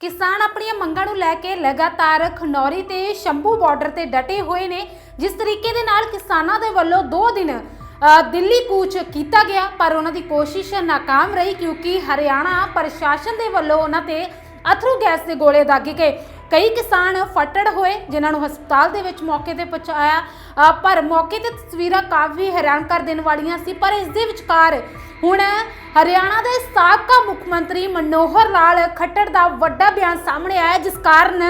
ਕਿਸਾਨ ਆਪਣੀਆਂ ਮੰਗਾਂ ਨੂੰ ਲੈ ਕੇ ਲਗਾਤਾਰ ਖਨੌਰੀ ਤੇ ਸ਼ੰਭੂ ਬਾਰਡਰ ਤੇ ਡਟੇ ਹੋਏ ਨੇ। ਜਿਸ ਤਰੀਕੇ ਦੇ ਨਾਲ ਕਿਸਾਨਾਂ ਦੇ ਵੱਲੋਂ 2 ਦਿਨ ਦਿੱਲੀ ਕੂਚ ਕੀਤਾ ਗਿਆ, ਪਰ ਉਹਨਾਂ ਦੀ ਕੋਸ਼ਿਸ਼ ਨਾਕਾਮ ਰਹੀ ਕਿਉਂਕਿ ਹਰਿਆਣਾ ਪ੍ਰਸ਼ਾਸਨ ਦੇ ਵੱਲੋਂ ਉਹਨਾਂ ਤੇ ਅਥਰੂ ਗੈਸ ਦੇ ਗੋਲੇ ਦਾਗੇ ਗਏ। ਕਈ ਕਿਸਾਨ ਫੱਟੜ ਹੋਏ, ਜਿਨ੍ਹਾਂ ਨੂੰ ਹਸਪਤਾਲ ਦੇ ਵਿੱਚ ਮੌਕੇ ਤੇ ਪਹੁੰਚਾਇਆ। ਪਰ ਮੌਕੇ ਤੇ ਤਸਵੀਰਾਂ ਕਾਫੀ ਹੈਰਾਨ ਕਰ ਦੇਣ ਵਾਲੀਆਂ ਸੀ, ਪਰ ਇਸ ਦੇ ਵਿਚਕਾਰ ਹੁਣ ਹਰਿਆਣਾ ਦੇ ਸਾਬਕਾ ਮੁੱਖ ਮੰਤਰੀ ਮਨੋਹਰ ਲਾਲ ਖੱਟੜ ਦਾ ਵੱਡਾ ਬਿਆਨ ਸਾਹਮਣੇ ਆਇਆ, ਜਿਸ ਕਾਰਨ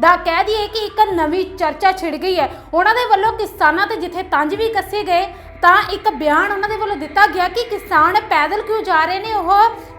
ਦਾ ਕਹਿ ਦਈਏ ਕਿ ਇੱਕ ਨਵੀਂ ਚਰਚਾ ਛਿੜ ਗਈ ਹੈ। ਉਹਨਾਂ ਦੇ ਵੱਲੋਂ ਕਿਸਾਨਾਂ ਤੇ ਜਿੱਥੇ ਤੰਜ ਵੀ ਕੱਸੇ ਗਏ, ਤਾਂ ਇੱਕ ਬਿਆਨ ਉਹਨਾਂ ਦੇ ਵੱਲੋਂ ਦਿੱਤਾ ਗਿਆ ਕਿ ਕਿਸਾਨ ਪੈਦਲ ਕਿਉਂ ਜਾ ਰਹੇ ਨੇ, ਉਹ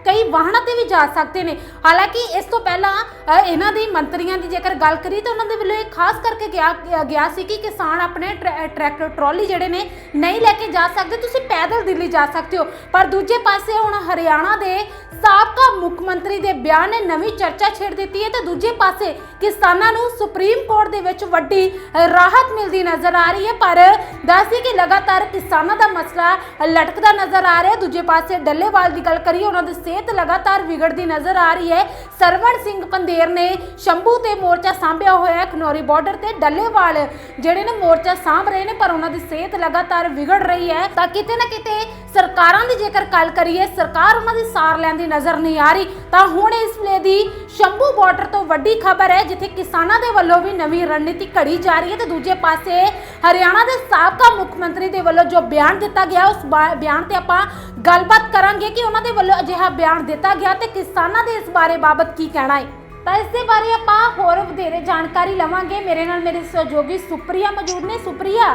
ਕਈ ਵਾਹਨਾਂ ਤੇ ਵੀ ਜਾ ਸਕਦੇ ਨੇ। ਹਾਲਾਂਕਿ ਇਸ ਤੋਂ ਪਹਿਲਾਂ ਅ, ਇਹਨਾਂ ਦੇ ਮੰਤਰੀਆਂ ਦੀ ਜੇਕਰ ਗੱਲ ਕਰੀ ਤਾਂ ਉਹਨਾਂ ਦੇ ਵੱਲੋਂ ਇਹ ਖਾਸ ਕਰਕੇ ਗਿਆ ਗਿਆ ਸੀ ਕਿ ਕਿਸਾਨ ਆਪਣੇ ਟਰੈ- ਟਰੈਕਟਰ ਟਰਾਲੀ ਜਿਹੜੇ ਨੇ ਨਹੀਂ ਲੈ ਕੇ ਜਾ ਸਕਦੇ। ਤੁਸੀਂ ਪੈਦਲ ਦਿੱਲੀ ਜਾ ਸਕਦੇ ਹੋ। ਪਰ ਦੂਜੇ ਪਾਸੇ ਹੁਣ ਹਰਿਆਣਾ ਦੇ ਸਾਬਕਾ ਮੁੱਖ ਮੰਤਰੀ ਦੇ ਬਿਆਨ ਨੇ ਨਵੀਂ ਚਰਚਾ ਛੇੜ ਦਿੱਤੀ ਹੈ। ਤੇ ਦੂਜੇ ਪਾਸੇ ਕਿਸਾਨਾਂ ਨੂੰ ਸੁਪਰੀਮ ਕੋਰਟ ਦੇ ਵਿੱਚ ਵੱਡੀ ਅ, ਰਾਹਤ ਮਿਲਦੀ ਨਜ਼ਰ ਆ ਰਹੀ ਹੈ। ਪਰ ਦੱਸਦੀ ਕਿ ਲਗਾਤਾਰ ਕਿਸਾਨਾਂ ਦਾ ਮਸਲਾ ਲਟਕਦਾ ਨਜ਼ਰ ਆ ਰਿਹਾ। ਹੈ। ਦੂਜੇ ਪਾਸੇ ਡੱਲੇਵਾਲ ਦੀ ਗੱਲ ਕਰੀਏ ਉਹਨਾਂ ਦੇ ਸਿਹਤ ਸਿਹਤ ਲਗਾਤਾਰ ਵਿਗੜਦੀ ਨਜ਼ਰ ਆ ਰਹੀ ਹੈ। ਸਰਵਣ ਸਿੰਘ ਪੰਦੇਰ ਨੇ ਸ਼ੰਭੂ ਤੇ ਮੋਰਚਾ ਸਾਂਭਿਆ ਹੋਇਆ ਹੈ। ਖਨੌਰੀ ਬਾਰਡਰ ਤੇ ਡੱਲੇਵਾਲ ਜਿਹੜੇ ਨੇ ਮੋਰਚਾ ਸਾਂਭ ਰਹੇ ਨੇ, ਪਰ ਉਹਨਾਂ ਦੀ ਸਿਹਤ ਲਗਾਤਾਰ ਵਿਗੜ ਰਹੀ ਹੈ। ਤਾਂ ਕਿਤੇ ਨਾ ਕਿਤੇ ਸਰਕਾਰਾਂ ਦੀ ਜੇਕਰ ਗੱਲ ਕਰੀਏ, ਸਰਕਾਰ ਉਹਨਾਂ ਦੀ ਸਾਰ ਲੈਂਦੀ ਨਜ਼ਰ ਨਹੀਂ ਆ ਰਹੀ, ਤਾਂ ਹੁਣ ਇਸ ਵੇਲੇ ਦੀ ਸ਼ੰਭੂ ਬਾਰਡਰ ਤੋਂ ਵੱਡੀ ਖਬਰ ਹੈ, ਜਿੱਥੇ ਕਿਸਾਨਾਂ ਦੇ ਵੱਲੋਂ ਵੀ ਨਵੀਂ ਰਣਨੀਤੀ ਘੜੀ ਜਾ ਰਹੀ ਹੈ ਤੇ ਦੂਜੇ ਪਾਸੇ ਹਰਿਆਣਾ ਦੇ ਸਾਬਕਾ ਮੁੱਖ ਮੰਤਰੀ ਦੇ ਵੱਲੋਂ ਜੋ ਬਿਆਨ ਦਿੱਤਾ ਗਿਆ, ਉਸ ਬਿਆਨ ਤੇ ਆਪਾਂ ਗੱਲਬਾਤ ਕਰਾਂਗੇ ਕਿ ਉਹਨਾਂ ਦੇ ਵੱਲੋਂ ਅਜਿਹਾ ਬਿਆਨ ਦਿੱਤਾ ਗਿਆ ਤੇ ਕਿਸਾਨਾਂ ਦੇ ਇਸ ਬਾਰੇ ਬਾਬਤ ਕੀ ਕਹਿਣਾ ਹੈ। ਤਾਂ ਇਸ ਦੇ ਬਾਰੇ ਆਪਾਂ ਹੋਰ ਵਧੇਰੇ ਜਾਣਕਾਰੀ ਲਵਾਂਗੇ। ਮੇਰੇ ਨਾਲ ਮੇਰੇ ਸਹਿਯੋਗੀ ਸੁਪਰੀਆ ਮੌਜੂਦ ਨੇ। ਸੁਪਰੀਆ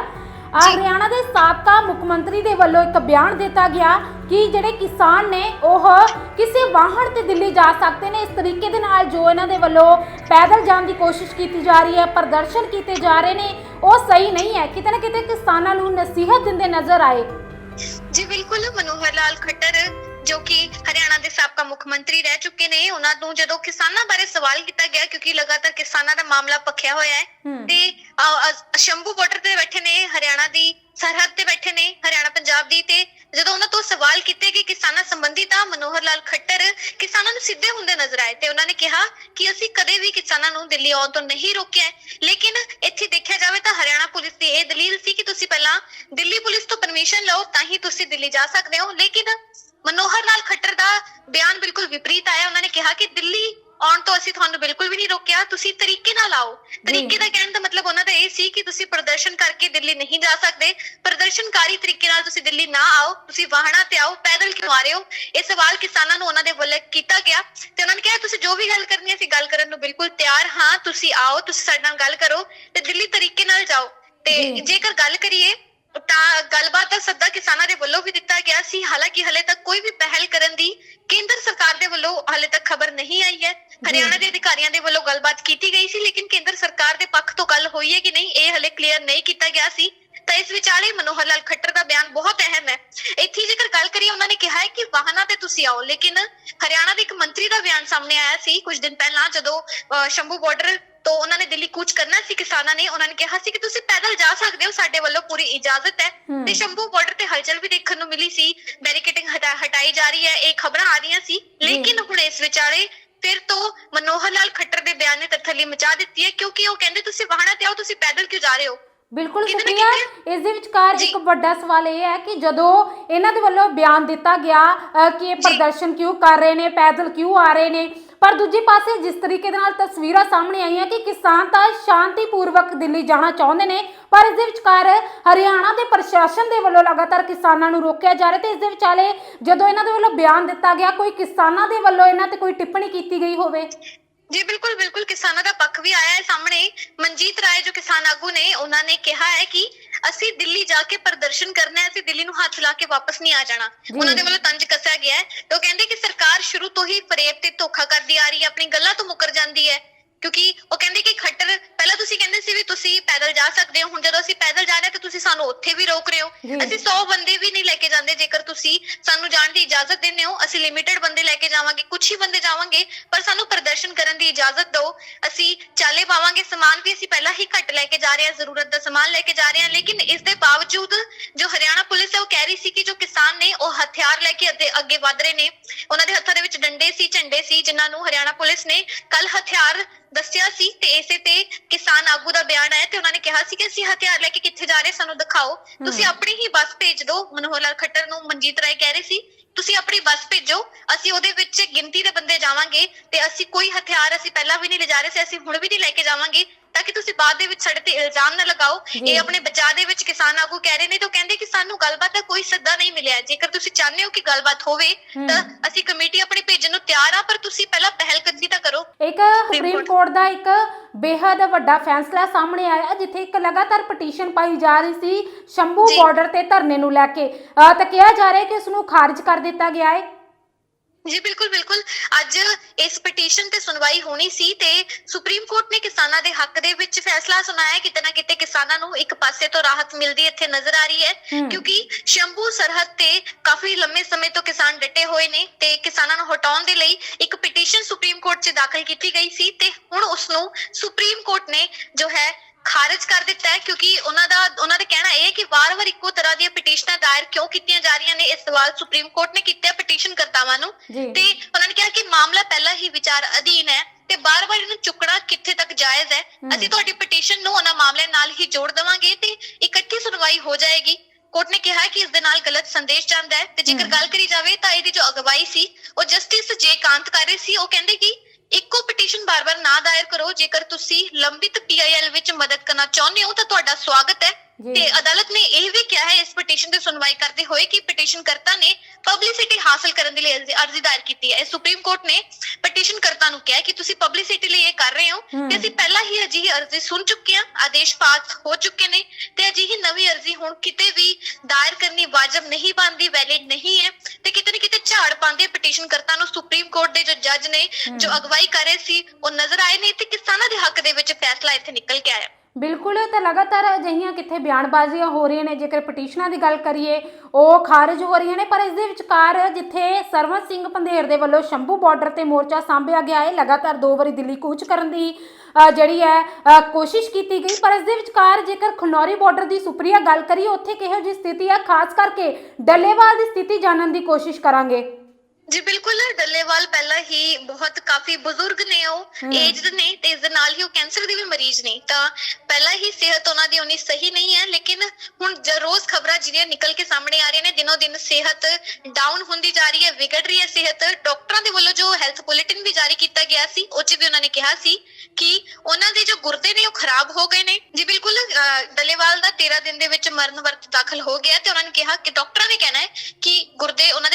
ਆ ਹਰਿਆਣਾ ਦੇ ਸਾਬਕਾ ਮੁੱਖ ਮੰਤਰੀ ਦੇ ਵੱਲੋਂ ਇੱਕ ਬਿਆਨ ਦਿੱਤਾ ਗਿਆ ਕਿ ਜਿਹੜੇ ਕਿਸਾਨ ਨੇ ਉਹ ਕਿਸੇ ਵਾਹਨ ਤੇ ਦਿੱਲੀ ਜਾ ਸਕਦੇ ਨੇ। ਇਸ ਤਰੀਕੇ ਦੇ ਨਾਲ ਜੋ ਇਹਨਾਂ ਦੇ ਵੱਲੋਂ ਪੈਦਲ ਜਾਣ ਦੀ ਕੋਸ਼ਿਸ਼ ਕੀਤੀ ਜਾ ਰਹੀ ਹੈ, ਪ੍ਰਦਰਸ਼ਨ ਕੀਤੇ ਜਾ ਰਹੇ ਨੇ, ਉਹ ਸਹੀ ਨਹੀਂ ਹੈ। ਕਿਤੇ ਨਾ ਕਿਤੇ ਕਿਸਾਨਾਂ ਨੂੰ ਨਸੀਹਤ ਦਿੰਦੇ ਨਜ਼ਰ ਆਏ। ਜੀ, ਬਿਲਕੁਲ। ਮਨੋਹਰ ਲਾਲ ਖੱਟਰ ਜੋ ਕਿ ਹਰਿਆਣਾ ਦੇ ਸਾਬਕਾ ਮੁੱਖ ਮੰਤਰੀ ਰਹਿ ਚੁੱਕੇ ਨੇ ਉਹਨਾਂ ਨੂੰ ਜਦੋਂ ਕਿਸਾਨਾਂ ਬਾਰੇ ਸਵਾਲ ਕੀਤਾ ਗਿਆ ਕਿਉਂਕਿ ਲਗਾਤਾਰ ਕਿਸਾਨਾਂ ਦਾ ਮਾਮਲਾ ਪੱਖਿਆ ਹੋਇਆ ਹੈ। ਤੇ ਸ਼ੰਭੂ ਬਾਰਡਰ ਤੇ ਬੈਠੇ ਨੇ ਹਰਿਆਣਾ ਦੀ ਸਰਹੱਦ ਤੇ ਬੈਠੇ ਨੇ ਹਰਿਆਣਾ ਪੰਜਾਬ ਦੀ ਤੇ ਜਦੋਂ ਉਹਨਾਂ ਤੋਂ ਸਵਾਲ ਕੀਤੇ ਕਿ ਕਿਸਾਨਾਂ ਸੰਬੰਧੀ ਤਾਂ ਮਨੋਹਰ ਲਾਲ ਖੱਟਰ ਕਿਸਾਨਾਂ ਨੂੰ ਸਿੱਧੇ ਹੁੰਦੇ ਨਜ਼ਰ ਆਏ ਤੇ ਉਹਨਾਂ ਨੇ ਕਿਹਾ ਕਿ ਅਸੀਂ ਕਦੇ ਵੀ ਕਿਸਾਨਾਂ ਨੂੰ ਦਿੱਲੀ ਆਉਣ ਤੋਂ ਨਹੀਂ ਰੋਕਿਆ। ਲੇਕਿਨ ਇੱਥੇ ਦੇਖਿਆ ਜਾਵੇ ਤਾਂ ਹਰਿਆਣਾ ਪੁਲਿਸ ਦੀ ਇਹ ਦਲੀਲ ਸੀ ਕਿ ਤੁਸੀਂ ਪਹਿਲਾਂ ਦਿੱਲੀ ਪੁਲਿਸ ਤੋਂ ਪਰਮਿਸ਼ਨ ਲਓ ਤਾਂ ਹੀ ਤੁਸੀਂ ਦਿੱਲੀ ਜਾ ਸਕਦੇ ਹੋ ਲੇਕਿਨ ਮਨੋਹਰ ਲਾਲ ਖੱਟਰ ਦਾ ਬਿਆਨ ਬਿਲਕੁਲ ਵਿਪਰੀਤ ਆਇਆ। ਉਹਨਾਂ ਨੇ ਕਿਹਾ ਕਿ ਦਿੱਲੀ ਆਉਣ ਤੋਂ ਅਸੀਂ ਤੁਹਾਨੂੰ ਬਿਲਕੁਲ ਵੀ ਨਹੀਂ ਰੋਕਿਆ। ਤੁਸੀਂ ਤਰੀਕੇ ਨਾਲ ਆਓ। ਤਰੀਕੇ ਦਾ ਕਹਿਣ ਦਾ ਮਤਲਬ ਉਹਨਾਂ ਦਾ ਇਹ ਸੀ ਕਿ ਤੁਸੀਂ ਪ੍ਰਦਰਸ਼ਨ ਕਰਕੇ ਦਿੱਲੀ ਨਹੀਂ ਜਾ ਸਕਦੇ। ਪ੍ਰਦਰਸ਼ਨਕਾਰੀ ਤਰੀਕੇ ਨਾਲ ਤੁਸੀਂ ਦਿੱਲੀ ਨਾ ਆਓ। ਤੁਸੀਂ ਵਾਹਨਾਂ ਤੇ ਆਓ ਪੈਦਲ ਕਿਉਂ ਆ ਰਹੇ ਹੋ? ਇਹ ਸਵਾਲ ਕਿਸਾਨਾਂ ਨੂੰ ਉਹਨਾਂ ਦੇ ਵੱਲੋਂ ਕੀਤਾ ਗਿਆ। ਤੇ ਉਹਨਾਂ ਨੇ ਕਿਹਾ ਤੁਸੀਂ ਜੋ ਵੀ ਗੱਲ ਕਰਨੀ ਹੈ ਅਸੀਂ ਗੱਲ ਕਰਨ ਨੂੰ ਬਿਲਕੁਲ ਤਿਆਰ ਹਾਂ। ਤੁਸੀਂ ਆਓ ਤੁਸੀਂ ਸਾਡੇ ਨਾਲ ਗੱਲ ਕਰੋ ਤੇ ਦਿੱਲੀ ਤਰੀਕੇ ਨਾਲ ਜਾਓ। ਤੇ। ਜੇਕਰ ਗੱਲ ਕਰੀਏ ਤਾਂ ਗੱਲਬਾਤ ਦਾ ਸੱਦਾ ਕਿਸਾਨਾਂ ਦੇ ਵੱਲੋਂ ਵੀ ਦਿੱਤਾ ਗਿਆ ਸੀ। ਹਾਲਾਂਕਿ ਹਲੇ ਤੱਕ ਕੋਈ ਵੀ ਪਹਿਲ ਕਰਨ ਦੀ ਕੇਂਦਰ ਸਰਕਾਰ ਦੇ ਵੱਲੋਂ ਹਲੇ ਤੱਕ ਖਬਰ ਨਹੀਂ ਆਈ ਹੈ। ਹਰਿਆਣਾ ਦੇ ਅਧਿਕਾਰੀਆਂ ਦੇ ਵੱਲੋਂ ਗੱਲਬਾਤ ਕੀਤੀ ਗਈ ਸੀ ਲੇਕਿਨ ਕੇਂਦਰ ਸਰਕਾਰ ਦੇ ਪੱਖ ਤੋਂ ਗੱਲ ਹੋਈ ਹੈ ਕਿ ਨਹੀਂ ਇਹ ਹਲੇ ਕਲੀਅਰ ਨਹੀਂ ਕੀਤਾ ਗਿਆ ਸੀ। ਤਾਂ ਇਸ ਵਿਚਾਲੇ ਮਨੋਹਰ ਲਾਲ ਖੱਟਰ ਦਾ ਬਿਆਨ ਬਹੁਤ ਅਹਿਮ ਹੈ। ਇੱਥੇ ਜੇਕਰ ਗੱਲ ਕਰੀਏ ਉਹਨਾਂ ਨੇ ਕਿਹਾ ਹੈ ਕਿ ਵਾਹਨਾਂ ਤੇ ਤੁਸੀਂ ਆਓ ਲੇਕਿਨ ਹਰਿਆਣਾ ਦੇ ਇੱਕ ਮੰਤਰੀ ਦਾ ਬਿਆਨ ਸਾਹਮਣੇ ਆਇਆ ਸੀ। ਕੁਝ ਦਿਨ ਪਹਿਲਾਂ ਜਦੋਂ ਸ਼ੰਭੂ ਬਾਰਡਰ ਤੋਂ ਉਹਨਾਂ ਨੇ ਦਿੱਲੀ ਕੂਚ ਕਰਨਾ ਸੀ ਕਿਸਾਨਾਂ ਨੇ ਉਹਨਾਂ ਨੇ ਕਿਹਾ ਸੀ ਕਿ ਤੁਸੀਂ ਪੈਦਲ ਜਾ ਸਕਦੇ ਹੋ ਸਾਡੇ ਵੱਲੋਂ ਪੂਰੀ ਇਜਾਜ਼ਤ ਹੈ। ਤੇ ਸ਼ੰਭੂ ਬਾਰਡਰ ਤੇ ਹਲਚਲ ਵੀ ਦੇਖਣ ਨੂੰ ਮਿਲੀ ਸੀ ਬੈਰੀਕੇਡਿੰਗ ਹਟਾ ਹਟਾਈ ਜਾ ਰਹੀ ਹੈ ਇਹ ਖਬਰਾਂ ਆ ਰਹੀਆਂ ਸੀ ਲੇਕਿਨ ਹੁਣ ਇਸ ਵਿਚਾਲੇ ਫਿਰ ਤੋਂ ਮਨੋਹਰ ਲਾਲ ਖੱਟਰ ਦੇ ਬਿਆਨ ਨੇ ਤਥਲੀ ਮਚਾ ਦਿੱਤੀ ਹੈ ਕਿਉਂਕਿ ਉਹ ਕਹਿੰਦੇ ਤੁਸੀਂ ਵਾਹਨਾਂ ਤੇ ਆਓ ਤੁਸੀਂ ਪੈਦਲ ਕਿਉਂ ਜਾ ਰਹੇ ਹੋ ਬਿਲਕੁਲ ਸੁਪਰੀਆ ਇਸ ਦੇ ਵਿਚਕਾਰ। ਇੱਕ ਵੱਡਾ ਸਵਾਲ ਇਹ ਹੈ ਕਿ ਜਦੋਂ ਇਹਨਾਂ ਦੇ ਵੱਲੋਂ ਬਿਆਨ ਦਿੱਤਾ ਗਿਆ ਕਿ ਇਹ। ਪ੍ਰਦਰਸ਼ਨ ਕਿਉਂ ਕਰ ਰਹੇ ਨੇ ਪੈਦਲ ਕਿਉਂ ਆ ਰਹੇ ਨੇ ਪਰ ਦੂਜੇ ਪਾਸੇ ਜਿਸ ਤਰੀਕੇ ਦੇ ਨਾਲ ਤਸਵੀਰਾਂ ਸਾਹਮਣੇ ਆਈਆਂ ਕਿ ਕਿਸਾਨ ਤਾਂ ਸ਼ਾਂਤੀਪੂਰਵਕ ਦਿੱਲੀ ਜਾਣਾ ਚਾਹੁੰਦੇ ਨੇ, ਪਰ ਇਸ ਦੇ ਵਿਚਕਾਰ ਹਰਿਆਣਾ ਦੇ ਪ੍ਰਸ਼ਾਸਨ ਦੇ ਵੱਲੋਂ ਲਗਾਤਾਰ ਕਿਸਾਨਾਂ ਨੂੰ ਰੋਕਿਆ ਜਾ ਰਿਹਾ ਤੇ ਇਸ ਦੇ ਵਿਚਾਲੇ ਜਦੋਂ ਇਹਨਾਂ ਦੇ ਵੱਲੋਂ ਬਿਆਨ ਦਿੱਤਾ ਗਿਆ, ਕੋਈ ਕਿਸਾਨਾਂ ਦੇ ਵੱਲੋਂ ਇਹਨਾਂ ਤੇ ਕੋਈ ਟਿੱਪਣੀ ਕੀਤੀ ਗਈ ਹੋਵੇ? ਜੀ, ਬਿਲਕੁਲ ਬਿਲਕੁਲ ਕਿਸਾਨਾਂ ਦਾ ਪੱਖ ਵੀ ਆਇਆ ਹੈ ਸਾਹਮਣੇ। ਮਨਜੀਤ ਰਾਏ, ਜੋ ਕਿਸਾਨ ਆਗੂ ਨੇ, ਉਹਨਾਂ ਨੇ ਕਿਹਾ ਹੈ ਕਿ ਅਸੀਂ ਦਿੱਲੀ ਜਾ ਕੇ ਪ੍ਰਦਰਸ਼ਨ ਕਰਨਾ ਹੈ ਅਸੀਂ ਦਿੱਲੀ ਨੂੰ ਹੱਥ ਲਾ ਕੇ ਵਾਪਸ ਨਹੀਂ ਆ ਜਾਣਾ। ਉਹਨਾਂ ਦੇ ਵੱਲੋਂ ਤੰਜ ਕੱਸਿਆ ਗਿਆ ਹੈ। ਤੇ ਉਹ ਕਹਿੰਦੇ ਕਿ ਸਰਕਾਰ ਸ਼ੁਰੂ ਤੋਂ ਹੀ ਫਰੇਬ ਤੇ ਧੋਖਾ ਕਰਦੀ ਆ ਰਹੀ ਹੈ ਆਪਣੀ ਗੱਲਾਂ ਤੋਂ ਮੁੱਕਰ ਜਾਂਦੀ ਹੈ। ਕਿਉਂਕਿ ਉਹ ਕਹਿੰਦੇ ਕਿ ਖੱਟਰ ਪਹਿਲਾਂ ਤੁਸੀਂ ਕਹਿੰਦੇ ਸੀ ਵੀ ਤੁਸੀਂ ਪੈਦਲ ਜਾ ਸਕਦੇ ਹੋ ਹੁਣ ਜਦੋਂ ਅਸੀਂ ਪੈਦਲ ਜਾ ਰਹੇ ਹਾਂ ਤਾਂ ਤੁਸੀਂ ਸਾਨੂੰ ਉੱਥੇ ਵੀ ਰੋਕ ਰਹੇ ਹੋ। ਜੀ। ਅਸੀਂ 100 ਬੰਦੇ ਵੀ ਨਹੀਂ ਲੈ ਕੇ ਜਾਂਦੇ ਜੇਕਰ ਤੁਸੀਂ ਸਾਨੂੰ ਜਾਣ ਦੀ ਇਜਾਜ਼ਤ ਦਿੰਦੇ ਹੋ ਅਸੀਂ ਲਿਮਿਟਿਡ ਬੰਦੇ ਲੈ ਕੇ ਜਾਵਾਂਗੇ ਕੁਝ ਹੀ ਬੰਦੇ ਜਾਵਾਂਗੇ ਪਰ ਸਾਨੂੰ ਪ੍ਰਦਰਸ਼ਨ ਕਰਨ ਦੀ ਇਜਾਜ਼ਤ ਦਿਓ। ਅਸੀਂ ਚਾਲੇ ਪਾਵਾਂਗੇ ਸਮਾਨ ਵੀ ਅਸੀਂ ਪਹਿਲਾਂ ਹੀ ਘੱਟ ਲੈ ਕੇ ਜਾ ਰਹੇ ਹਾਂ ਜ਼ਰੂਰਤ ਦਾ ਸਮਾਨ ਲੈ ਕੇ ਜਾ ਰਹੇ ਹਾਂ ਲੇਕਿਨ ਇਸ ਦੇ ਬਾਵਜੂਦ ਜੋ ਹਰਿਆਣਾ ਪੁਲਿਸ ਹੈ ਉਹ ਕਹਿ ਰਹੀ ਸੀ ਕਿ ਜੋ ਕਿਸਾਨ ਨੇ ਉਹ ਹਥਿਆਰ ਲੈ ਕੇ ਅੱਗੇ ਅੱਗੇ ਵਧ ਰਹੇ ਨੇ। ਉਹਨਾਂ ਦੇ ਹੱਥਾਂ ਦੇ ਵਿੱਚ ਡੰਡੇ ਸੀ ਝੰਡੇ ਸੀ ਜਿਨ੍ਹਾਂ ਨੂੰ ਹਰਿਆਣਾ ਪੁਲਿਸ ਨੇ ਕੱਲ ਹਥਿਆਰ ਦੱਸਿਆ ਸੀ ਤੇ ਇਸੇ ਤੇ ਕਿਸਾਨ ਆਗੂ ਦਾ ਬਿਆਨ ਆਇਆ ਤੇ ਉਹਨਾਂ ਨੇ ਕਿਹਾ ਸੀ ਕਿ ਅਸੀਂ ਹਥਿਆਰ ਲੈ ਕੇ ਕਿੱਥੇ ਜਾ ਰਹੇ ਸਾਨੂੰ ਦਿਖਾਓ। ਤੁਸੀਂ ਆਪਣੀ ਹੀ ਬੱਸ ਭੇਜ ਦਿਓ ਮਨੋਹਰ ਲਾਲ ਖੱਟਰ ਨੂੰ ਮਨਜੀਤ ਰਾਏ ਕਹਿ ਰਹੇ ਸੀ ਤੁਸੀਂ ਆਪਣੀ ਬੱਸ ਭੇਜੋ ਅਸੀਂ ਉਹਦੇ ਵਿੱਚ ਗਿਣਤੀ ਦੇ ਬੰਦੇ ਜਾਵਾਂਗੇ ਤੇ ਅਸੀਂ ਕੋਈ ਹਥਿਆਰ ਅਸੀਂ ਪਹਿਲਾਂ ਵੀ ਨਹੀਂ ਲਿਜਾ ਰਹੇ ਸੀ ਅਸੀਂ ਹੁਣ ਵੀ ਨਹੀਂ ਲੈ ਕੇ ਜਾਵਾਂਗੇ। ਤਾਂ ਕਿ ਤੁਸੀਂ ਬਾਅਦ ਦੇ ਵਿੱਚ ਸਾਡੇ ਤੇ ਇਲਜ਼ਾਮ ਨਾ ਲਗਾਓ। ਇਹ ਆਪਣੇ ਬਚਾਅ ਦੇ ਵਿੱਚ ਕਿਸਾਨ ਆਗੂ ਕਹਿ ਰਹੇ ਨੇ ਤਾਂ ਕਹਿੰਦੇ ਕਿ ਸਾਨੂੰ ਗੱਲਬਾਤ ਦਾ ਕੋਈ ਸੱਦਾ ਨਹੀਂ ਮਿਲਿਆ। ਜੇਕਰ ਤੁਸੀਂ ਚਾਹੁੰਦੇ ਹੋ ਕਿ ਗੱਲਬਾਤ ਹੋਵੇ ਤਾਂ ਅਸੀਂ ਕਮੇਟੀ ਆਪਣੀ ਭੇਜਣ ਨੂੰ ਤਿਆਰ ਆ ਪਰ ਤੁਸੀਂ ਪਹਿਲਾਂ ਪਹਿਲ ਕਦਮੀ ਤਾਂ ਕਰੋ। ਇੱਕ ਸੁਪਰੀਮ ਕੋਰਟ ਦਾ ਇੱਕ ਬੇਹੱਦ ਵੱਡਾ ਫੈਸਲਾ ਸਾਹਮਣੇ ਆਇਆ ਜਿੱਥੇ ਇੱਕ ਲਗਾਤਾਰ ਪਟੀਸ਼ਨ ਪਾਈ ਜਾ ਰਹੀ ਸੀ ਸ਼ੰਭੂ। ਬਾਰਡਰ ਤੇ ਧਰਨੇ ਨੂੰ ਲੈ ਕੇ। ਤਾਂ ਕਿਹਾ ਜਾ ਰਿਹਾ ਹੈ ਕਿ ਉਸ ਨੂੰ ਖਾਰਜ ਕਰ ਦਿੱਤਾ ਗਿਆ ਹੈ। ਜੀ ਬਿਲਕੁਲ ਬਿਲਕੁਲ ਅੱਜ ਇਸ ਪਟੀਸ਼ਨ ਤੇ ਸੁਣਵਾਈ ਹੋਣੀ ਸੀ ਤੇ ਸੁਪਰੀਮ ਕੋਰਟ ਨੇ ਕਿਸਾਨਾਂ ਦੇ ਹੱਕ ਦੇ ਵਿੱਚ ਫੈਸਲਾ ਸੁਣਾਇਆ। ਕਿਤੇ ਨਾ ਕਿਤੇ ਕਿਸਾਨਾਂ ਨੂੰ ਇੱਕ ਪਾਸੇ ਤੋਂ ਰਾਹਤ ਮਿਲਦੀ ਇੱਥੇ ਨਜ਼ਰ ਆ ਰਹੀ ਹੈ। ਕਿਉਂਕਿ ਸ਼ੰਭੂ ਸਰਹੱਦ ਤੇ ਕਾਫੀ ਲੰਮੇ ਸਮੇਂ ਤੋਂ ਕਿਸਾਨ ਡਟੇ ਹੋਏ ਨੇ ਤੇ ਕਿਸਾਨਾਂ ਨੂੰ ਹਟਾਉਣ ਦੇ ਲਈ ਇੱਕ ਪਟੀਸ਼ਨ ਸੁਪਰੀਮ ਕੋਰਟ 'ਚ ਦਾਖਲ ਕੀਤੀ ਗਈ ਸੀ ਤੇ ਹੁਣ ਉਸ ਨੂੰ ਸੁਪਰੀਮ ਕੋਰਟ ਨੇ ਜੋ ਹੈ ਖਾਰਜ ਕਰ ਦਿੱਤਾ ਹੈ ਕਿਉਂਕਿ ਉਹਨਾਂ ਦਾ ਉਹਨਾਂ ਦਾ ਕਹਿਣਾ ਇਹ ਹੈ ਕਿ ਵਾਰ-ਵਾਰ ਇੱਕੋ ਤਰ੍ਹਾਂ ਦੀਆਂ ਪਟੀਸ਼ਨਾਂ ਦਾਇਰ ਕਿਉਂ ਕੀਤੀਆਂ ਜਾ ਰਹੀਆਂ ਨੇ ਇਹ ਸਵਾਲ ਸੁਪਰੀਮ ਕੋਰਟ ਨੇ ਕੀਤਾ ਪਟੀਸ਼ਨ ਕਰਤਾਵਾਂ ਨੂੰ ਜੀ। ਤੇ ਉਹਨਾਂ ਨੇ ਕਿਹਾ ਕਿ ਮਾਮਲਾ ਪਹਿਲਾਂ ਹੀ ਵਿਚਾਰ ਅਧੀਨ ਹੈ ਤੇ ਬਾਰ-ਬਾਰ ਇਹਨੂੰ ਚੁੱਕਣਾ ਕਿੱਥੇ ਤੱਕ ਜਾਇਜ਼ ਹੈ ਹਮ। ਅਸੀਂ ਤੁਹਾਡੀ ਪਟੀਸ਼ਨ ਨੂੰ ਉਹਨਾਂ ਮਾਮਲਿਆਂ ਨਾਲ ਹੀ ਜੋੜ ਦੇਵਾਂਗੇ ਤੇ ਇਕੱਠੀ ਸੁਣਵਾਈ ਹੋ ਜਾਏਗੀ ਕੋਰਟ ਨੇ ਕਿਹਾ ਕਿ ਇਸ ਦੇ ਨਾਲ ਗਲਤ ਸੰਦੇਸ਼ ਜਾਂਦਾ ਹੈ ਤੇ ਜੇਕਰ ਹਮ। ਗੱਲ ਕਰੀ ਜਾਵੇ ਤਾਂ ਇਹਦੀ ਜੋ ਅਗਵਾਈ ਸੀ ਉਹ ਜਸਟਿਸ ਜੇ ਕਾਂਤ ਕਰ ਰਹੇ ਸੀ ਉਹ ਕਹਿੰਦੇ ਕਿ ਇੱਕੋ ਪਟੀਸ਼ਨ ਬਾਰ-ਬਾਰ ਨਾ ਦਾਇਰ ਕਰੋ ਜੇਕਰ ਤੁਸੀਂ ਲੰਬਿਤ ਪੀਆਈਐਲ ਵਿੱਚ ਮਦਦ ਕਰਨਾ ਚਾਹੁੰਦੇ ਹੋ ਤਾਂ ਤੁਹਾਡਾ ਸਵਾਗਤ ਹੈ। ਤੇ ਅਦਾਲਤ ਨੇ ਇਹ ਵੀ ਕਿਹਾ ਹੈ ਇਸ ਪਟੀਸ਼ਨ ਤੇ ਸੁਣਵਾਈ ਕਰਦੇ ਹੋਏ ਕਿ ਪਟੀਸ਼ਨ ਕਰਤਾ ਨੇ ਪਬਲਿਸਿਟੀ ਹਾਸਲ ਕਰਨ ਦੇ ਲਈ ਅਰਜ਼ੀ- ਦਾਇਰ ਕੀਤੀ ਹੈ ਸੁਪਰੀਮ ਕੋਰਟ ਨੇ ਪਟੀਸ਼ਨ ਕਰਤਾ ਨੂੰ ਕਿਹਾ ਕਿ ਤੁਸੀਂ ਪਬਲਿਸਿਟੀ ਲਈ ਇਹ ਕਰ ਰਹੇ ਹੋ। ਤੇ ਅਸੀਂ ਪਹਿਲਾਂ ਹੀ ਅਜਿਹੀ ਅਰਜ਼ੀ ਸੁਣ ਚੁੱਕੇ ਹਾਂ ਆਦੇਸ਼ ਪਾਸ ਹੋ ਚੁੱਕੇ ਨੇ ਤੇ ਅਜਿਹੀ ਨਵੀਂ ਅਰਜ਼ੀ ਹੁਣ ਕਿਤੇ ਵੀ ਦਾਇਰ ਕਰਨੀ ਵਾਜਬ ਨਹੀਂ ਬਣਦੀ ਵੈਲਿਡ ਨਹੀਂ ਹੈ ਪਾਉਂਦੇ ਪਟੀਸ਼ਨ ਕਰਤਾ ਨੂੰ ਸੁਪਰੀਮ ਕੋਰਟ ਦੇ ਜੋ ਜੱਜ ਨੇ ਜੋ ਅਗਵਾਈ ਕਰ ਰਹੇ ਸੀ ਉਹ ਨਜ਼ਰ ਆਏ ਨੇ ਤੇ ਕਿਸਾਨਾਂ ਦੇ ਹੱਕ ਦੇ ਵਿੱਚ ਫੈਸਲਾ ਇੱਥੇ ਨਿਕਲ ਕੇ ਆਇਆ। ਬਿਲਕੁਲ ਤਾਂ ਲਗਾਤਾਰ ਅਜਿਹੀਆਂ ਕਿੱਥੇ ਬਿਆਨਬਾਜ਼ੀਆਂ ਹੋ ਰਹੀਆਂ ਨੇ ਜੇਕਰ ਪਟੀਸ਼ਨਾਂ ਦੀ ਗੱਲ ਕਰੀਏ ਉਹ ਖਾਰਜ ਹੋ ਰਹੀਆਂ ਨੇ ਪਰ ਇਸ ਦੇ ਵਿਚਕਾਰ ਜਿੱਥੇ ਸਰਵਨ ਸਿੰਘ ਪੰਧੇਰ ਦੇ ਵੱਲੋਂ ਸ਼ੰਭੂ ਬਾਰਡਰ ਤੇ ਮੋਰਚਾ ਸਾਂਭਿਆ ਗਿਆ ਹੈ ਲਗਾਤਾਰ ਦੋ ਵਾਰੀ ਦਿੱਲੀ ਕੂਚ ਕਰਨ ਦੀ ਜਿਹੜੀ ਹੈ ਕੋਸ਼ਿਸ਼ ਕੀਤੀ ਗਈ ਪਰ ਇਸ ਦੇ ਵਿਚਕਾਰ ਜੇਕਰ ਖਨੌਰੀ ਬਾਰਡਰ ਦੀ ਸੁਪਰੀਆ ਗੱਲ ਕਰੀਏ ਉੱਥੇ ਕਿਹੋ ਜਿਹੀ ਸਥਿਤੀ ਹੈ? ਖਾਸ ਕਰਕੇ ਡੱਲੇਵਾਲ ਦੀ ਸਥਿਤੀ ਜਾਣਨ ਦੀ ਕੋਸ਼ਿਸ਼ ਕਰਾਂਗੇ। ਜੀ ਬਿਲਕੁਲ ਡੱਲੇਵਾਲ ਪਹਿਲਾਂ ਹੀ ਬਹੁਤ ਕਾਫੀ ਬਜ਼ੁਰਗ ਨੇ ਉਹ। ਏਜਡ ਨੇ ਤੇ ਇਸ ਦੇ ਨਾਲ ਹੀ ਉਹ ਕੈਂਸਰ ਦੇ ਵੀ ਮਰੀਜ਼ ਨੇ। ਤਾਂ ਪਹਿਲਾਂ ਹੀ ਸਿਹਤ ਉਹਨਾਂ ਦੀ ਉਨੀ ਸਹੀ ਨਹੀਂ ਹੈ ਲੇਕਿਨ ਹੁਣ ਜ- ਰੋਜ਼ ਖਬਰਾਂ ਜਿਹੜੀਆਂ ਨਿਕਲ ਕੇ ਸਾਹਮਣੇ ਆ ਰਹੀਆਂ ਨੇ ਦਿਨੋ ਦਿਨ ਸਿਹਤ ਡਾਊਨ ਹੁੰਦੀ ਜਾ ਰਹੀ ਹੈ ਵਿਗੜ ਰਹੀ ਹੈ ਸਿਹਤ। ਡਾਕਟਰਾਂ ਦੇ ਵੱਲੋਂ ਜੋ ਹੈਲਥ ਬੁਲੇਟਿਨ ਵੀ ਜਾਰੀ ਕੀਤਾ ਗਿਆ ਸੀ ਉਹ 'ਚ ਵੀ ਉਹਨਾਂ ਨੇ ਕਿਹਾ ਸੀ ਕਿ ਉਹਨਾਂ ਦੇ ਜੋ ਗੁਰਦੇ ਨੇ ਉਹ ਖਰਾਬ ਹੋ ਗਏ ਨੇ। ਜੀ ਬਿਲਕੁਲ ਡੱਲੇਵਾਲ ਦਾ 13 ਦਿਨ ਦੇ ਵਿੱਚ ਮਰਨ ਵਰਤ ਦਾਖਲ ਹੋ ਗਿਆ ਤੇ ਉਹਨਾਂ ਨੇ ਕਿਹਾ ਕਿ ਡਾਕਟਰਾਂ ਨੇ ਕਹਿਣਾ ਹੈ ਕਿ ਗੁਰਦੇ ਉਹਨਾਂ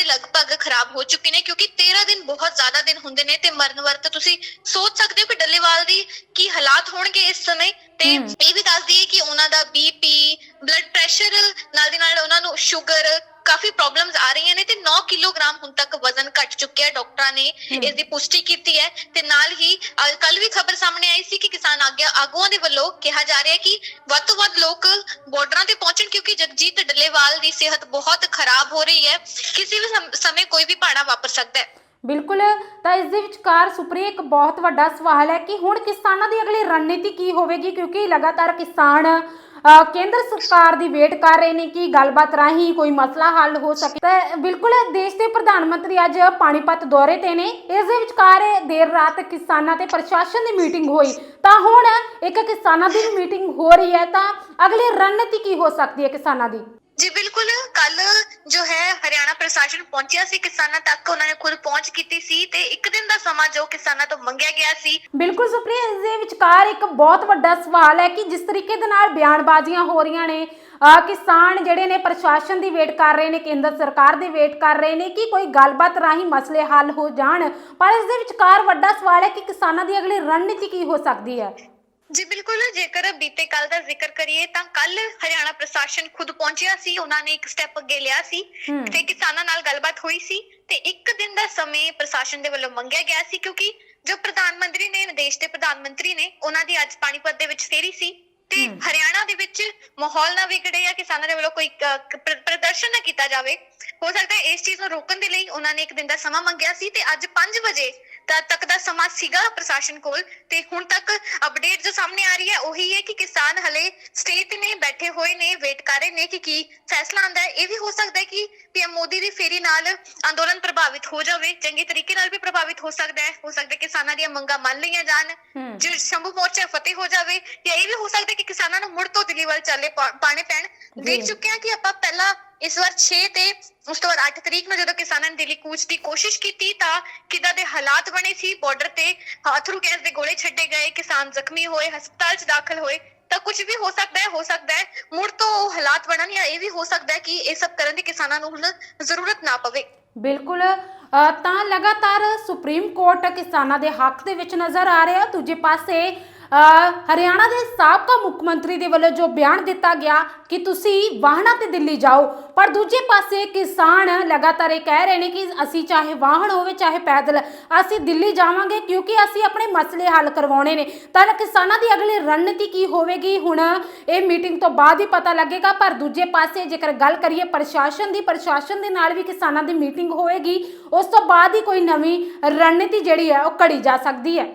ਖਰਾਬ ਹੋ ਚੁੱਕੇ ਨੇ ਕਿਉਂਕਿ 13 ਦਿਨ ਬਹੁਤ ਜ਼ਿਆਦਾ ਦਿਨ ਹੁੰਦੇ ਨੇ ਤੇ ਮਰਨ ਵਰਤ ਤੁਸੀਂ ਸੋਚ ਸਕਦੇ ਹੋ ਕਿ ਡੱਲੇਵਾਲ ਦੀ ਕੀ ਹਾਲਾਤ ਹੋਣਗੇ ਇਸ ਸਮੇਂ ਤੇ। ਇਹ ਵੀ ਦੱਸ ਦਈਏ ਕਿ ਉਹਨਾਂ ਦਾ ਬੀਪੀ ਬਲੱਡ ਪ੍ਰੈਸ਼ਰ ਨਾਲ ਦੀ ਨਾਲ ਉਹਨਾਂ ਨੂੰ ਸ਼ੂਗਰ ਕਾਫੀ ਪ੍ਰੋਬਲਮਸ ਆ ਰਹੀਆਂ ਨੇ ਤੇ 9 ਕਿਲੋਗ੍ਰਾਮ ਹੁਣ ਤੱਕ ਵਜ਼ਨ ਘਟ ਚੁੱਕਿਆ ਹੈ ਡਾਕਟਰਾਂ ਨੇ। ਇਸ ਦੀ ਪੁਸ਼ਟੀ ਕੀਤੀ ਹੈ ਤੇ ਨਾਲ ਹੀ ਕੱਲ ਵੀ ਖਬਰ ਸਾਹਮਣੇ ਆਈ ਸੀ ਕਿ ਕਿਸਾਨ ਆਗਿਆ ਆਗੂਆਂ ਦੇ ਵੱਲੋਂ ਕਿਹਾ ਜਾ ਰਿਹਾ ਹੈ ਕਿ ਵੱਧ ਤੋਂ ਵੱਧ ਲੋਕ ਬਾਰਡਰਾਂ ਤੇ ਪਹੁੰਚਣ ਕਿਉਂਕਿ ਜਗਜੀਤ ਡੱਲੇਵਾਲ ਦੀ ਸਿਹਤ ਬਹੁਤ ਖਰਾਬ ਹੋ ਰਹੀ ਹੈ ਕਿਸੇ ਵੀ ਸਮ- ਕੋਈ ਵੀ ਭਾਣਾ ਵਾਪਰ ਸਕਦਾ ਹੈ ਬਿਲਕੁਲ ਤਾਂ ਇਸ ਦੇ ਵਿਚਕਾਰ ਸੁਪਰੀ ਇੱਕ ਬਹੁਤ ਵੱਡਾ ਸਵਾਲ ਹੈ ਕਿ ਹੁਣ ਕਿਸਾਨਾਂ ਦੀ ਅਗਲੀ ਰਣਨੀਤੀ ਕੀ ਹੋਵੇਗੀ ਕਿਉਂਕਿ ਲਗਾਤਾਰ ਕਿਸਾਨ ਅ, ਕੇਂਦਰ ਸਰਕਾਰ ਦੀ ਵੇਟ ਕਰ ਰਹੇ ਨੇ ਕਿ ਗੱਲਬਾਤ ਰਾਹੀਂ ਕੋਈ ਮਸਲਾ ਹੱਲ ਹੋ ਸਕੇ। ਤਾਂ ਬਿਲਕੁਲ ਦੇਸ਼ ਦੇ ਪ੍ਰਧਾਨ ਮੰਤਰੀ ਅੱਜ ਪਾਣੀਪਤ ਦੌਰੇ ਤੇ ਨੇ। ਇਸ ਦੇ ਵਿਚਕਾਰ ਦੇਰ ਰਾਤ ਕਿਸਾਨਾਂ ਤੇ ਪ੍ਰਸ਼ਾਸਨ ਦੀ ਮੀਟਿੰਗ ਹੋਈ। ਤਾਂ ਹੁਣ ਇੱਕ ਕਿਸਾਨਾਂ ਦੀ ਮੀਟਿੰਗ ਹੋ ਰਹੀ ਹੈ ਤਾਂ ਅਗਲੀ ਰਣਨੀਤੀ ਕੀ ਹੋ ਸਕਦੀ ਹੈ ਕਿਸਾਨਾਂ ਦੀ? ਜੀ ਬਿਲਕੁਲ ਕੱਲ ਜੋ ਹੈ ਹਰਿਆਣਾ ਪ੍ਰਸ਼ਾਸਨ ਪਹੁੰਚਿਆ ਸੀ ਕਿਸਾਨਾਂ ਤੱਕ, ਉਹਨਾਂ ਨੇ ਖੁਦ ਪਹੁੰਚ ਕੀਤੀ ਸੀ ਤੇ ਇੱਕ ਦਿਨ ਦਾ ਸਮਾਂ ਜੋ ਕਿਸਾਨਾਂ ਤੋਂ ਮੰਗਿਆ ਗਿਆ ਸੀ। ਬਿਲਕੁਲ ਸੁਪਰੀਆ, ਇਸ ਦੇ ਵਿਚਕਾਰ ਇੱਕ ਬਹੁਤ ਵੱਡਾ ਸਵਾਲ ਹੈ ਕਿ ਜਿਸ ਤਰੀਕੇ ਦੇ ਨਾਲ ਬਿਆਨਬਾਜ਼ੀਆਂ ਹੋ ਰਹੀਆਂ ਨੇ ਅਹ ਕਿਸਾਨ ਜਿਹੜੇ ਨੇ ਪ੍ਰਸ਼ਾਸਨ ਦੀ ਵੇਟ ਕਰ ਰਹੇ ਨੇ, ਕੇਂਦਰ ਸਰਕਾਰ ਦੀ ਵੇਟ ਕਰ ਰਹੇ ਨੇ ਕਿ ਕੋਈ ਗੱਲਬਾਤ ਰਾਹੀਂ ਮਸਲੇ ਹੱਲ ਹੋ ਜਾਣ, ਪਰ ਇਸ ਦੇ ਵਿਚਕਾਰ ਵੱਡਾ ਸਵਾਲ ਹੈ ਕਿ ਕਿਸਾਨਾਂ ਦੀ ਅਗਲੀ ਰਣਨੀਤੀ ਕੀ ਹੋ ਸਕਦੀ ਹੈ? ਜੀ ਬਿਲਕੁਲ ਜੇਕਰ ਬੀਤੇ ਕੱਲ ਦਾ ਜ਼ਿਕਰ ਕਰੀਏ ਤਾਂ ਕੱਲ ਹਰਿਆਣਾ ਪ੍ਰਸ਼ਾਸਨ ਖੁਦ ਪਹੁੰਚਿਆ ਸੀ ਉਹਨਾਂ ਨੇ ਇੱਕ ਸਟੈਪ ਅੱਗੇ ਲਿਆ ਸੀ। ਤੇ ਕਿਸਾਨਾਂ ਨਾਲ ਗੱਲਬਾਤ ਹੋਈ ਸੀ ਤੇ ਇੱਕ ਦਿਨ ਦਾ ਸਮੇਂ ਪ੍ਰਸ਼ਾਸਨ ਦੇ ਵੱਲੋਂ ਮੰਗਿਆ ਗਿਆ ਸੀ ਕਿਉਂਕਿ ਜੋ ਪ੍ਰਧਾਨ ਮੰਤਰੀ ਨੇ ਦੇਸ਼ ਦੇ ਪ੍ਰਧਾਨ ਮੰਤਰੀ ਨੇ ਉਹਨਾਂ ਦੀ ਅੱਜ ਪਾਣੀਪਤ ਦੇ ਵਿੱਚ ਫੇਰੀ ਸੀ ਤੇ। ਹਰਿਆਣਾ ਦੇ ਵਿੱਚ ਮਾਹੌਲ ਨਾ ਵਿਗੜੇ ਜਾਂ ਕਿਸਾਨਾਂ ਦੇ ਵੱਲੋਂ ਕੋਈ ਪ੍ਰਦਰਸ਼ਨ ਨਾ ਕੀਤਾ ਜਾਵੇ ਹੋ ਸਕਦਾ ਹੈ ਇਸ ਚੀਜ਼ ਨੂੰ ਰੋਕਣ ਦੇ ਲਈ ਉਹਨਾਂ ਨੇ ਇੱਕ ਦਿਨ ਦਾ ਸਮਾਂ ਮੰਗਿਆ ਸੀ ਤੇ ਅੱਜ 5 ਵਜੇ ਦਾ ਤੱਕ ਦਾ ਸਮਾਂ ਸੀਗਾ ਪ੍ਰਸ਼ਾਸਨ ਕੋਲ ਤੇ ਹੁਣ ਤੱਕ ਅਪਡੇਟ ਜੋ ਸਾਹਮਣੇ ਆ ਰਹੀ ਹੈ ਉਹੀ ਹੈ ਕਿ ਕਿਸਾਨ ਹਲੇ ਸਟੇਟ ਤੇ ਨੇ ਬੈਠੇ ਹੋਏ ਨੇ ਵੇਟ ਕਰ ਰਹੇ ਨੇ ਕਿ ਕੀ ਫੈਸਲਾ ਆਂਦਾ ਹੈ। ਇਹ ਵੀ ਹੋ ਸਕਦਾ ਹੈ ਕਿ ਪੀਐਮ ਮੋਦੀ ਦੀ ਫੇਰੀ ਨਾਲ ਅੰਦੋਲਨ ਪ੍ਰਭਾਵਿਤ ਹੋ ਜਾਵੇ। ਚੰਗੇ ਤਰੀਕੇ ਨਾਲ ਵੀ ਪ੍ਰਭਾਵਿਤ ਹੋ ਸਕਦਾ ਹੈ। ਹੋ ਸਕਦਾ ਹੈ ਕਿਸਾਨਾਂ ਦੀਆਂ ਮੰਗਾਂ ਮੰਨ ਲਈਆਂ ਜਾਣ ਜੋ ਸ਼ੰਭੂ ਮੋਰਚਾ ਫਤਿਹ ਹੋ ਜਾਵੇ ਜਾਂ ਇਹ ਵੀ ਹੋ ਸਕਦਾ ਹੈ ਕਿ ਕਿਸਾਨਾਂ ਨੂੰ ਮੁੜ ਤੋਂ ਦਿੱਲੀ ਵੱਲ ਚੱਲੇ ਪਾਣੇ। ਪੈਣ ਦੇਖ। ਚੁੱਕੇ ਹਾਂ ਕਿ ਆਪਾਂ ਪਹਿਲਾਂ ਇਸ ਵਾਰ 6 ਤੇ ਉਸ ਤੋਂ ਬਾਅਦ 8 ਤਰੀਕ ਨੂੰ ਜਦੋਂ ਕਿਸਾਨਾਂ ਨੇ ਦਿੱਲੀ ਕੂਚ ਦੀ ਕੋਸ਼ਿਸ਼ ਕੀਤੀ ਤਾਂ ਕਿੱਦਾਂ ਦੇ ਹਾਲਾਤ ਬਣੇ ਸੀ ਬਾਰਡਰ ਤੇ ਅਥਰੂ ਗੈਸ ਦੇ ਗੋਲੇ ਛੱਡੇ ਗਏ, ਕਿਸਾਨ ਜ਼ਖਮੀ ਹੋਏ, ਹਸਪਤਾਲ 'ਚ ਦਾਖਲ ਹੋਏ, ਤਾਂ ਕੁਝ ਵੀ ਹੋ ਸਕਦਾ ਹੈ, ਹੋ ਸਕਦਾ ਹੈ, ਮੁੜ ਤੋਂ ਉਹ ਹਾਲਾਤ ਬਣਨ ਜਾਂ ਇਹ ਵੀ ਹੋ ਸਕਦਾ ਹੈ ਕਿ ਇਹ ਸਭ ਕਰਨ ਦੀ ਕਿਸਾਨਾਂ ਨੂੰ ਹੁਣ ਜ਼ਰੂਰਤ ਨਾ ਪਵੇ। ਬਿਲਕੁਲ ਤਾਂ ਲਗਾਤਾਰ ਸੁਪਰੀਮ ਕੋਰਟ ਕਿਸਾਨਾਂ ਦੇ ਹੱਕ ਦੇ ਵਿੱਚ ਨਜ਼ਰ ਆ ਰਿਹਾ, ਦੂਜੇ ਪਾਸੇ ਹਰਿਆਣਾ ਦੇ ਸਾਬਕਾ ਮੁੱਖ ਮੰਤਰੀ ਦੇ ਵੱਲੋਂ ਜੋ ਬਿਆਨ ਦਿੱਤਾ ਗਿਆ ਕਿ ਤੁਸੀਂ ਵਾਹਨਾਂ ਤੇ ਦਿੱਲੀ ਜਾਓ, ਪਰ ਦੂਜੇ ਪਾਸੇ ਕਿਸਾਨ ਲਗਾਤਾਰ ਇਹ ਕਹਿ ਰਹੇ ਨੇ ਕਿ ਅਸੀਂ ਚਾਹੇ ਵਾਹਨ ਹੋਵੇ, ਚਾਹੇ ਪੈਦਲ, ਅਸੀਂ ਦਿੱਲੀ ਜਾਵਾਂਗੇ ਕਿਉਂਕਿ ਅਸੀਂ ਆਪਣੇ ਮਸਲੇ ਹੱਲ ਕਰਵਾਉਣੇ ਨੇ। ਤਾਂ ਕਿਸਾਨਾਂ ਦੀ ਅਗਲੀ ਰਣਨੀਤੀ ਕੀ ਹੋਵੇਗੀ? ਹੁਣ ਇਹ ਮੀਟਿੰਗ ਤੋਂ ਬਾਅਦ ਹੀ ਪਤਾ ਲੱਗੇਗਾ, ਪਰ ਦੂਜੇ ਪਾਸੇ ਜੇਕਰ ਗੱਲ ਕਰੀਏ ਪ੍ਰਸ਼ਾਸਨ ਦੀ, ਪ੍ਰਸ਼ਾਸਨ ਦੇ ਨਾਲ ਵੀ ਕਿਸਾਨਾਂ ਦੀ ਮੀਟਿੰਗ ਹੋਏਗੀ ਉਸ ਤੋਂ ਬਾਅਦ ਹੀ ਕੋਈ ਨਵੀਂ ਰਣਨੀਤੀ ਜਿਹੜੀ ਹੈ, ਉਹ ਘੜੀ ਜਾ ਸਕਦੀ ਹੈ।